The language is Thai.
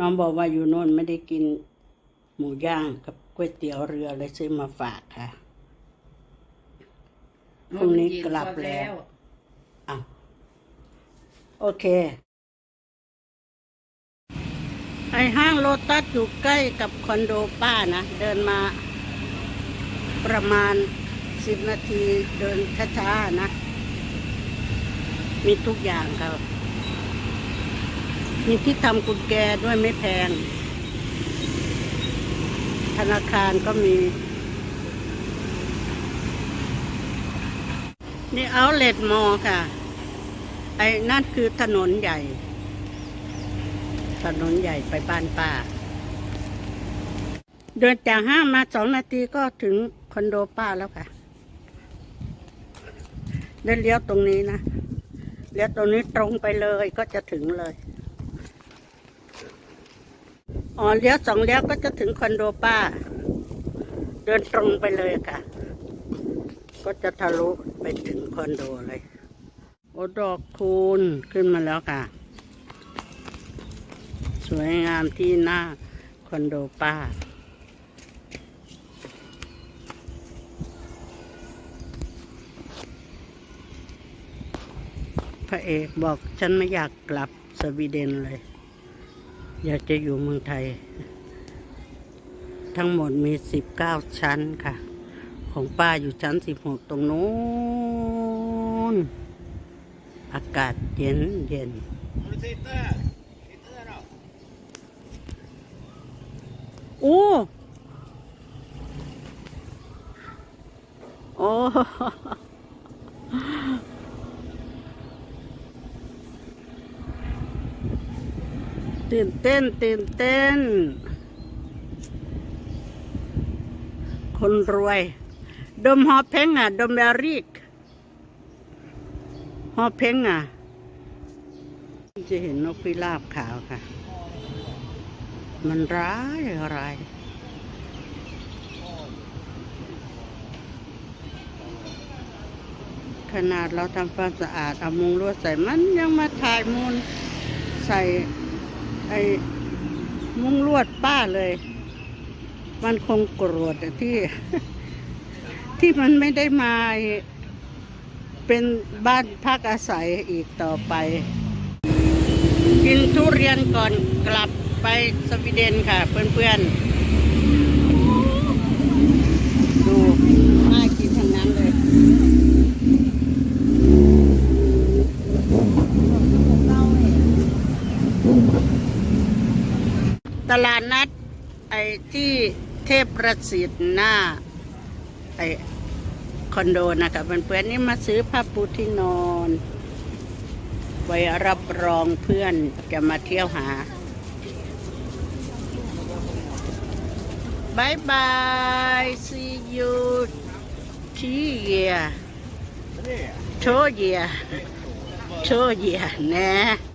น้องบอกว่าอยู่โน่นไม่ได้กินหมูย่างกับก๋วยเตี๋ยวเรือเลยซื้อมาฝากค่ะพรุ่งนี้กลับแล้วอ้าวโอเค ไอห้างโลตัสอยู่ใกล้กับคอนโดป้านะ เดินมาประมาณสิบนาทีเดินช้าๆนะ มีทุกอย่างครับ มีที่ทำกุญแจด้วยไม่แพง ธนาคารก็มี นี่เอาเลดมอค่ะ ไอ้นั่นคือถนนใหญ่ ถนนใหญ่ไปบ้านป้า เดินจากห้างมาสองนาทีก็ถึงคอนโดป้าแล้วค่ะเดินเลี้ยวตรงนี้นะ เลี้ยวตรงนี้ตรงไปเลยก็จะถึงเลย อ๋อเลี้ยวสองเลี้ยวก็จะถึงคอนโดป้า เดินตรงไปเลยค่ะ ก็จะทะลุไปถึงคอนโดเลย โอดอกคูณขึ้นมาแล้วค่ะ สวยงามที่หน้าคอนโดป้าพระเอกบอกฉันไม่อยากกลับสวีเดนเลย อยากจะอยู่เมืองไทย ทั้งหมดมีสิบเก้าชั้นค่ะ ของป้าอยู่ชั้นสิบหกตรงนู้น อากาศเย็นเย็นโอ้โอ้ ตื่นเต้น ตื่นเต้น คนรวย ดมฮอเพ้งอะ ดมแบริกฮอเพ้งอะ จะเห็นนกพิราบขาวค่ะ มันร้ายอะไรายขนาดเราทำความสะอาดเอามุงลวดใส่มันยังมาถ่ายมูลใส่ ไอ้มุงลวดป้าเลย มันคงโกรธที่ ที่มันไม่ได้มาเป็นบ้านพักอาศัยอีกต่อไป กินทุเรียนก่อนกลับไปสวีเดนค่ะเพื่อนๆ ดูน่ากินทั้งนั้นเลย ตลาดนัด ไอ้ที่เทพประสิทธิ์หน้า ไอ้คอนโดนะคะเพื่อนๆนี่มาซื้อผ้าปูที่นอน ไว้รับรองเพื่อนจะมาเที่ยวหาบายบาย see you ที่เยียโชเยียโชเยียแน่